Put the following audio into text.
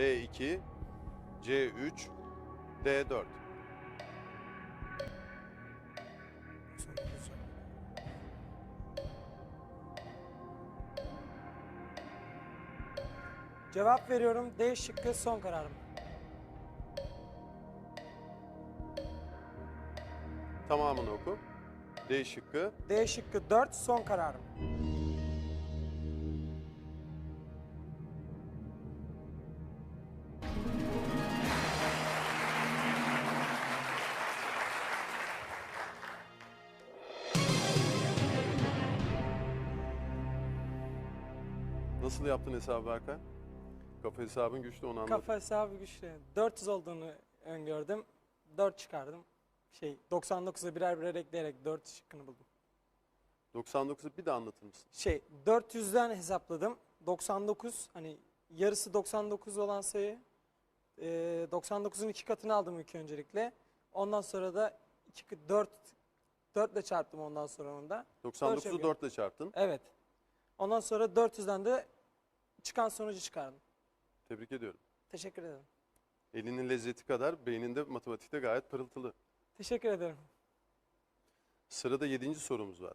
B2, C3, D4. Cevap veriyorum. D şıkkı son kararım. Tamamını oku. D şıkkı. D şıkkı 4 son kararım. Nasıl yaptın hesabı Berkay? Kafa hesabın güçlü onu anladım. Kafa hesabı güçlü. 400 olduğunu öngördüm. 4 çıkardım. Şey 99'a birer birer ekleyerek 4 şıkkını buldum. 99'u bir de anlatır mısın? Şey 400'den hesapladım. 99 hani yarısı 99 olan sayı. e, 99'un iki katını aldım ilk öncelikle. Ondan sonra da 2 4 4 ile çarptım ondan sonra onu da. 99'u yapıyorum. 4 ile çarptın. Evet. Ondan sonra 400'den de çıkan sonucu çıkardım. Tebrik ediyorum. Teşekkür ederim. Elinin lezzeti kadar beyninde matematikte gayet pırıltılı. Teşekkür ederim. Sırada 7. sorumuz var.